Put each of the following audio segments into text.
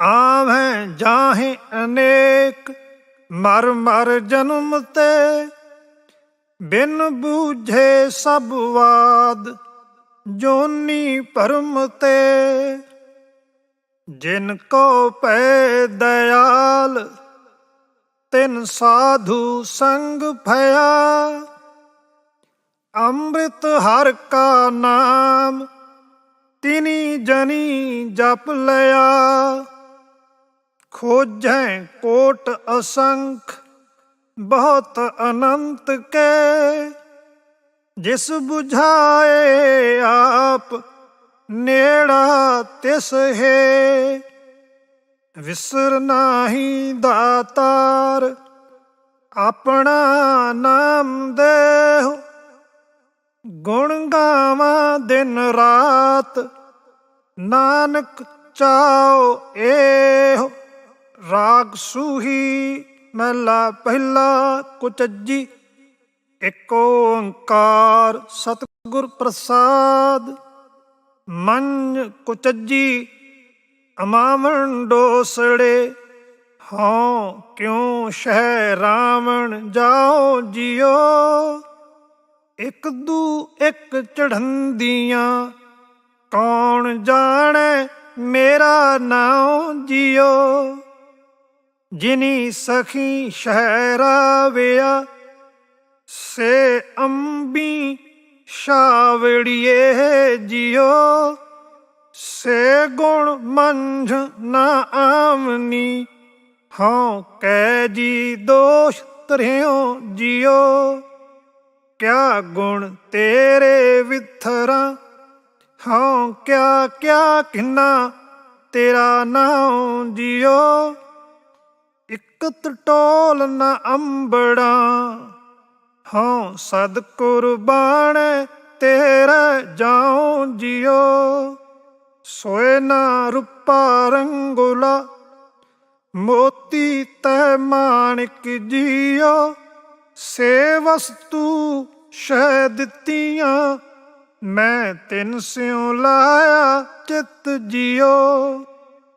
ਆਵੇਂ ਜਾਹੇ ਅਨੇਕ, ਮਰ ਮਰ ਜਨਮ ਤੇ। ਬਿਨ ਬੂਝੇ ਸਭ ਵਾਦ, ਜੋਨੀ ਪਰਮ ਤੇ। ਜਿਨ ਕੋ ਪੈ ਦਇਆਲ, ਤਿਨ ਸਾਧੂ ਸੰਗ ਭਇਆ। ਅੰਮ੍ਰਿਤ ਹਰ ਕਾ ਨਾਮ, ਤਿਨੀ ਜਨੀ ਜਪ ਲਿਆ। ਖੋਜੈ ਕੋਟ ਅਸੰਖ, ਬਹੁਤ ਅਨੰਤ ਕੇ। ਜਿਸ 부ਝਾਏ ਆਪ, ਨੇੜਾ ਤਿਸ ਹੈ। ਵਿਸਰ ਨਾਹੀ ਦਾਤਾਰ, ਆਪਣਾ ਨਾਮ ਦੇਹੁ। ਗੁਣ ਗਾਵਾਂ ਦਿਨ ਰਾਤ, ਨਾਨਕ ਚਾਓ ਏਹੁ। ਰਾਗ ਸੂਹੀ ਮਹਲਾ ਪਹਿਲਾ ਕੁਚੱਜੀ ਏਕ ਓੰਕਾਰ ਸਤਿਗੁਰ ਪ੍ਰਸਾਦ। ਮੰਨ ਕੁਚਜੀ, ਅਮਾਵਣ ਡੋਸੜੇ ਹਾਂ ਕਿਉ ਸ਼ਹਿ ਰਾਵਣ ਜਾਓ ਜਿਓ ਇੱਕ ਦੂ ਇੱਕ ਚੜ੍ਹੰਦੀਆਂ, ਕੌਣ ਜਾਣੇ ਮੇਰਾ ਨਾਉ ਜਿਓ ਜਿਨੀ ਸਖੀ ਸ਼ਹਿਰਾ ਵਿਆ, ਸੇ ਅੰਬੀ ਸ਼ਾਵੜੀਏ ਜਿਓ, ਸੇ ਗੁਣ ਮੰਝ ਨਾ ਆਮਨੀ ਹਉ ਕੈ ਜੀ ਦੋਸ਼ ਤਰਿਓ ਜਿਓ। ਕਿਆ ਗੁਣ ਤੇਰੇ ਵਿਥਰਾ ਹਾਂ ਕਿਆ ਕਿਆ ਕਿੰਨਾ ਤੇਰਾ ਨਾਮ ਜਿਓ। ਇੱਕ ਟੋਲ ਨਾ ਅੰਬੜਾਂ। ਹਾਂ ਸਦ ਕੁਰਬਾਨ ਤੇਰਾ ਜਾਉ ਜਿਓ ਸੋਏ ਨਾ ਰੂਪਾ ਰੰਗੁਲਾ, ਮੋਤੀ ਤੈ ਮਾਣਿਕ ਜੀਓ ਸੇ ਵਸਤੂ ਸ਼ਹਿ ਦਿੱਤੀਆਂ, ਮੈਂ ਤਿੰਨ ਸਿਉ ਲਾਇਆ, ਚਿਤ ਜਿਓ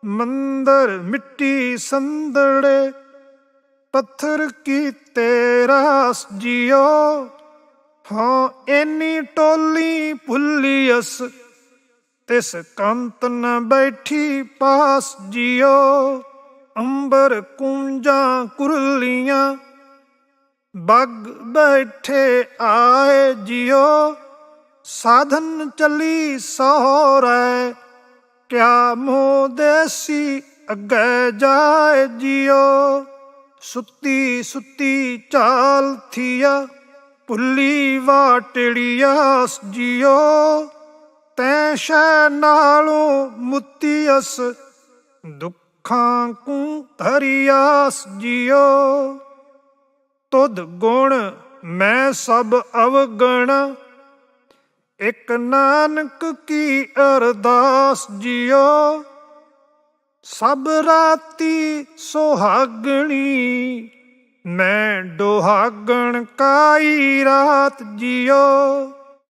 ਮੰਦਰ ਮਿੱਟੀ ਸੰਦੜੇ, ਪੱਥਰ ਕੀ ਤੇਰਾਸ ਜਿਓ। ਹਾਂ ਐਨੀ ਟੋਲੀ ਭੁੱਲੀਅਸ ਤਿਸ ਕੰਤ ਨ ਬੈਠੀ ਪਾਸ ਜਿਓ। ਅੰਬਰ ਕੁੰਜਾਂ ਕੁਰਲੀਆਂ, ਬੱਗ ਬੈਠੇ ਆਏ ਜਿਓ। ਸਾਧਨ ਚਲੀ ਸੋਹਰੈ ਕਿਆ ਮੋਹ ਦੇਸੀ ਅੱਗੇ ਜਾਏ ਜਿਓ? ਸੁੱਤੀ ਸੁੱਤੀ ਚਾਲ ਥੀਆ ਪੁੱਲੀ ਵਾਟੜੀਆਸ ਜਿਓ? ਤੈ ਸ਼ੈ ਨਾਲੋਂ ਮੁੱਤੀਅਸ ਦੁੱਖਾਂ ਕੂ ਧਰਿਆਸ ਜਿਓ? ਤੁਧ ਗੁਣ ਮੈਂ ਸਭ ਅਵਗਣ ਇਕ ਨਾਨਕ ਕੀ ਅਰਦਾਸ ਜਿਓ? ਸਭ ਰਾਤੀ ਸੁਹਾਗਣੀ ਮੈਂ ਡੋਹਾਗਣ ਕਾਈ ਰਾਤ ਜਿਓ?